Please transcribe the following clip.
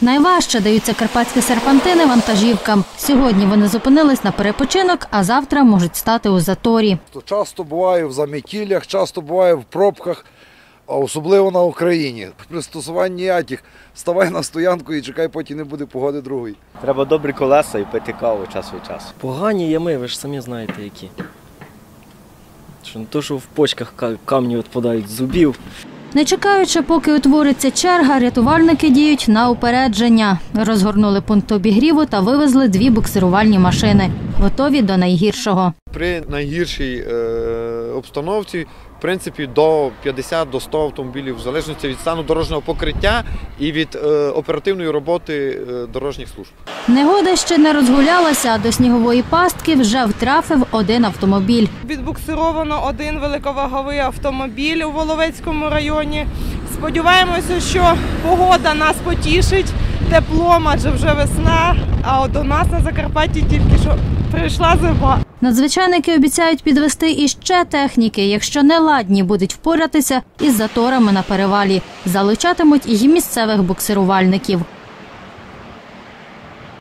Найважче даються карпатські серпантини вантажівкам. Сьогодні вони зупинились на перепочинок, а завтра можуть стати у заторі. Часто буває в заметіллях, часто буває в пробках, а особливо на Україні. Пристосувань ніяких. Ставай на стоянку і чекай, потім не буде погоди другої. Треба добрі колеса і пити каву час від часу. Погані ями, ви ж самі знаєте які. Що не то, що в почках камні відпадають з зубів. Не чекаючи, поки утвориться черга, рятувальники діють на упередження. Розгорнули пункт обігріву та вивезли дві буксирувальні машини, готові до найгіршого. При найгіршій е, обстановці, в принципі, до 50 до 100 автомобілів, в залежності від стану дорожнього покриття і від е, оперативної роботи е, дорожніх служб. Негода ще не розгулялася, а до снігової пастки вже втрафив один автомобіль. Відбуксировано один великоваговий автомобіль у Воловецькому районі. Сподіваємося, що погода нас потішить теплом, адже вже весна. А от до нас на Закарпатті тільки що прийшла зима. Надзвичайники обіцяють підвести іще техніки, якщо не ладні будуть впоратися із заторами на перевалі. Залучатимуть і місцевих буксирувальників.